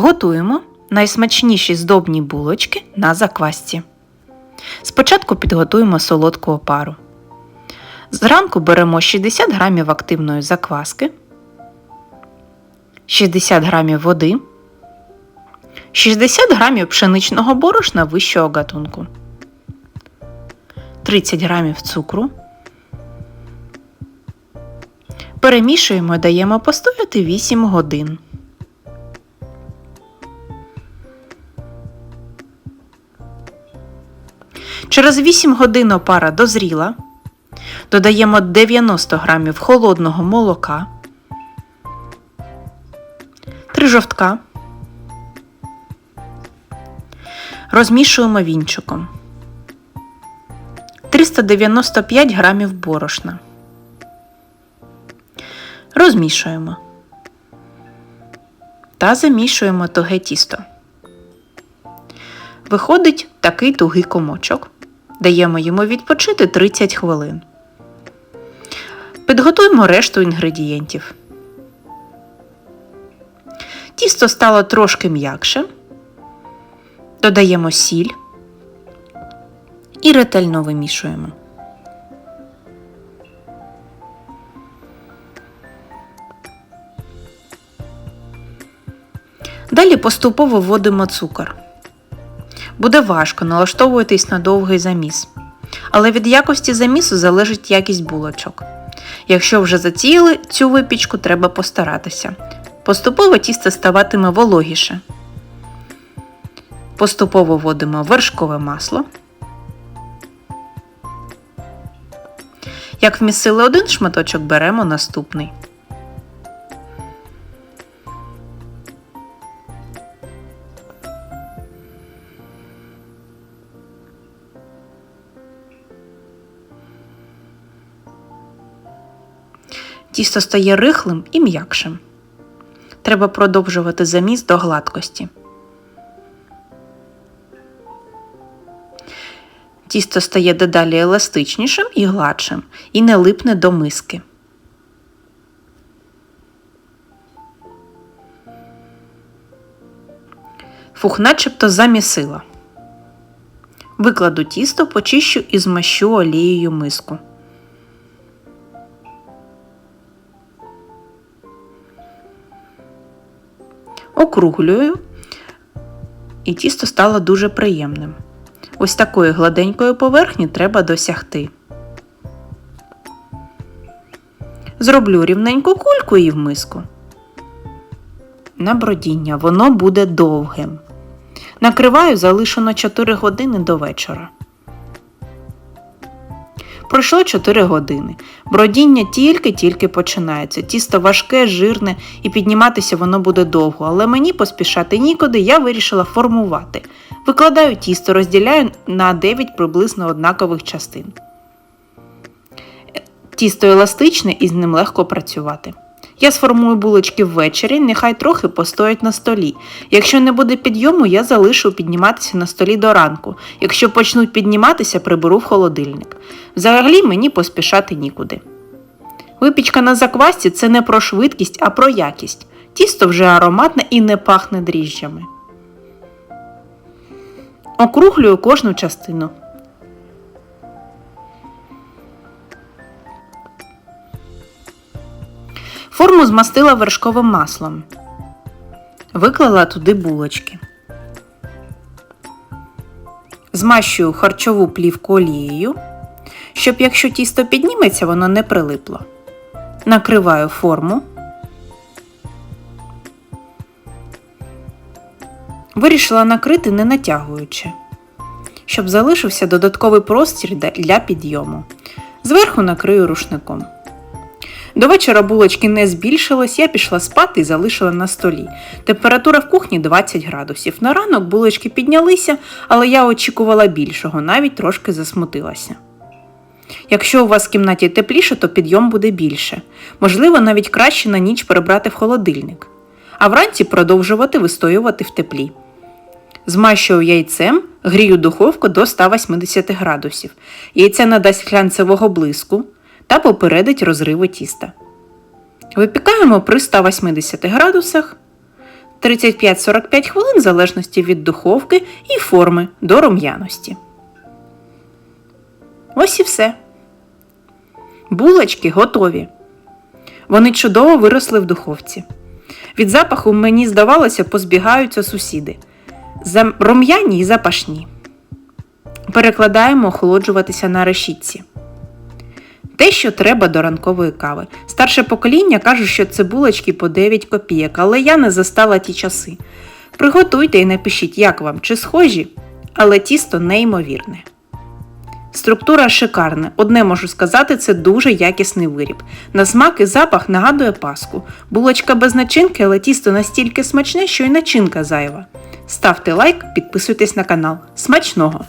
Готуємо найсмачніші здобні булочки на заквасці. Спочатку підготуємо солодку опару. Зранку беремо 60 г активної закваски, 60 г води, 60 г пшеничного борошна вищого гатунку, 30 г цукру. Перемішуємо і даємо постояти 8 годин. Через 8 годин опара дозріла. Додаємо 90 г холодного молока, 3 жовтка. Розмішуємо вінчиком. 395 г борошна. Розмішуємо та замішуємо туге тісто. Виходить такий тугий комочок. Даємо йому відпочити 30 хвилин. Підготуємо решту інгредієнтів. Тісто стало трошки м'якше. Додаємо сіль і ретельно вимішуємо. Далі поступово вводимо цукор. Буде важко налаштовуватись на довгий заміс. Але від якості замісу залежить якість булочок. Якщо вже затіяли цю випічку, треба постаратися. Поступово тісто ставатиме вологіше. Поступово вводимо вершкове масло. Як вмісили один шматочок, беремо наступний. Тісто стає рихлим і м'якшим. Треба продовжувати заміс до гладкості. Тісто стає дедалі еластичнішим і гладшим і не липне до миски. Фух, начебто замісила. Викладу тісто, почищу і змащу олією миску. Округлюю, і тісто стало дуже приємним. Ось такої гладенької поверхні треба досягти. Зроблю рівненьку кульку і в миску. На бродіння воно буде довгим. Накриваю залишено 4 години до вечора. Пройшло 4 години. Бродіння тільки-тільки починається. Тісто важке, жирне і підніматися воно буде довго, але мені поспішати нікуди, я вирішила формувати. Викладаю тісто, розділяю на 9 приблизно однакових частин. Тісто еластичне і з ним легко працювати. Я сформую булочки ввечері, нехай трохи постоять на столі. Якщо не буде підйому, я залишу підніматися на столі до ранку. Якщо почнуть підніматися, приберу в холодильник. Взагалі мені поспішати нікуди. Випічка на заквасці це не про швидкість, а про якість. Тісто вже ароматне і не пахне дріжджами. Округлюю кожну частину. Змастила вершковим маслом. Виклала туди булочки. Змащую харчову плівку олією, щоб якщо тісто підніметься, воно не прилипло. Накриваю форму. Вирішила накрити не натягуючи, щоб залишився додатковий простір для підйому. Зверху накрию рушником. До вечора булочки не збільшилось, я пішла спати і залишила на столі. Температура в кухні 20 градусів. На ранок булочки піднялися, але я очікувала більшого, навіть трошки засмутилася. Якщо у вас в кімнаті тепліше, то підйом буде більше. Можливо, навіть краще на ніч перебрати в холодильник, а вранці продовжувати вистоювати в теплі. Змащую яйцем, грію духовку до 180 градусів. Яйце надасть глянцевого блиску та попередить розриви тіста. Випікаємо при 180 градусах 35-45 хвилин в залежності від духовки і форми до рум'яності. Ось і все. Булочки готові. Вони чудово виросли в духовці. Від запаху мені здавалося, позбігаються сусіди. Рум'яні і запашні. Перекладаємо охолоджуватися на решітці. Те, що треба до ранкової кави. Старше покоління каже, що це булочки по 9 копійок, але я не застала ті часи. Приготуйте і напишіть, як вам, чи схожі, але тісто неймовірне. Структура шикарна. Одне можу сказати, це дуже якісний виріб. На смак і запах нагадує паску. Булочка без начинки, але тісто настільки смачне, що й начинка зайва. Ставте лайк, підписуйтесь на канал. Смачного!